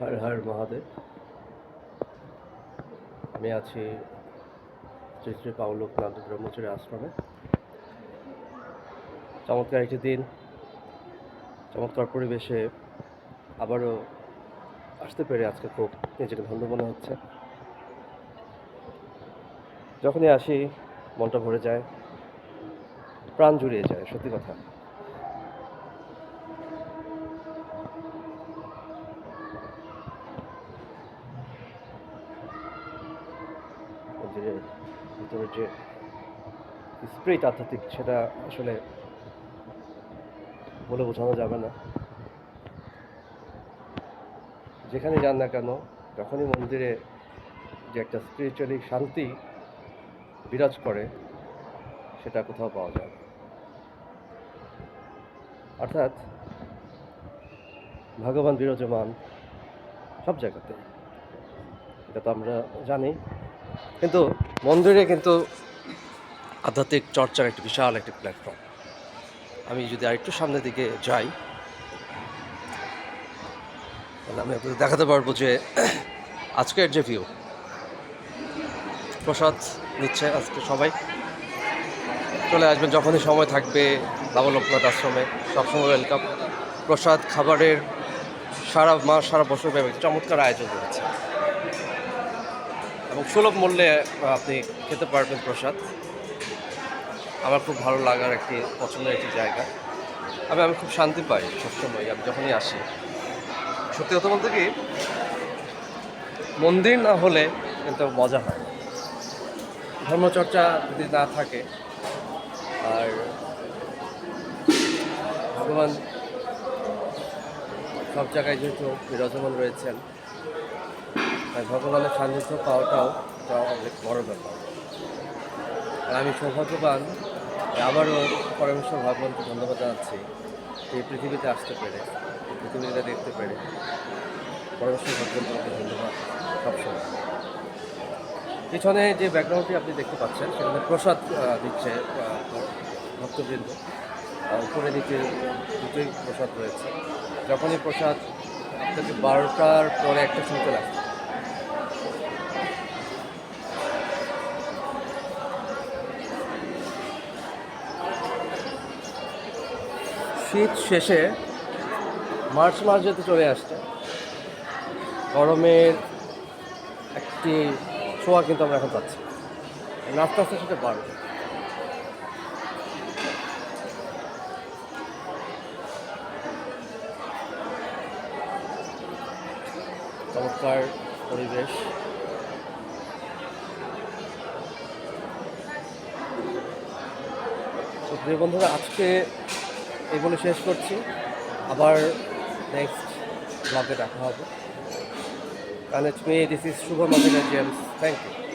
হর হর মহাদেব। আমি আছি শ্রী শ্রী পাউলোকনাথ ব্রহ্মচর্য আশ্রমে। চমৎকার একটি দিন, চমৎকার পরিবেশে আবারও আসতে পেরে আজকে খুব নিজেকে ধন্য মনে হচ্ছে। যখনই আসি, মনটা ভরে যায়, প্রাণ জুড়িয়ে যায়, সত্যি কথা। মন্দিরের ভিতরে যে স্পিরিট আধ্যাত্মিক সেটা আসলে বলে বোঝানো যাবে না। যেখানে যান না কেন, যখনই মন্দিরে যে একটা স্পিরিচুয়ালি শান্তি বিরাজ করে, সেটা কোথাও পাওয়া যায় অর্থাৎ ভগবান বিরাজমান সব জায়গাতে এটা তো আমরা জানি। কিন্তু মন্দিরে কিন্তু আধ্যাত্মিক চর্চার একটি বিশাল একটি প্ল্যাটফর্ম আমি যদি আরেকটু সামনের দিকে যাই, তাহলে আমি আপনাদের দেখাতে পারব যে আজকের যে ভিউ প্রসাদ নিচ্ছে আজকে সবাই। চলে আসবেন যখনই সময় থাকবে বাবা লোকনাথ আশ্রমে, সবসময় ওয়েলকাম প্রসাদ, খাবারের সারা মাস সারা বছর ব্যাপী চমৎকার আয়োজন রয়েছে। এবং সুলভ মূল্যে আপনি খেতে পারবেন প্রসাদ। আমার খুব ভালো লাগার একটি, পছন্দের একটি জায়গা। আমি আমি খুব শান্তি পাই সবসময়, আমি যখনই আসি। সত্যি কথা বলতে কি, মন্দির না হলে কিন্তু মজা হয়। ধর্মচর্চা যদি না থাকে, আর ভগবান সব জায়গায় যেহেতু বিরাজমান রয়েছেন তাই ভগবানের সান্নিধ্য পাওয়াটাও অনেক বড় ব্যাপার। আর আমি সৌভাগ্যবান আবারও পরমেশ্বর ভগবানকে ধন্যবাদ জানাচ্ছি এই পৃথিবীতে আসতে পেরে, এই পৃথিবীতে দেখতে পেরে পরমেশ্বর ভগবানকে ধন্যবাদ সবসময়। পিছনে যে ব্যাকগ্রাউন্ডটি আপনি দেখতে পাচ্ছেন, সেখানে প্রসাদ দিচ্ছে ভক্তবৃন্দ। আর উপরে নিচে দুটোই প্রসাদ রয়েছে। যখনই প্রসাদ আপনাকে বারোটার পরে একটা সময় চলে শীত শেষে মার্চ মাস যেতে চলে আসছে। গরমের একটি ছোঁয়া কিন্তু আমরা এখন পাচ্ছি। আস্তে আস্তে সেটা বাড়বে। চমৎকার পরিবেশ। প্রিয় বন্ধুরা, আজকে এই বলে শেষ করছি। আবার নেক্সট ব্লগে দেখা হবে। Connect me this is Shubho Madina James thank you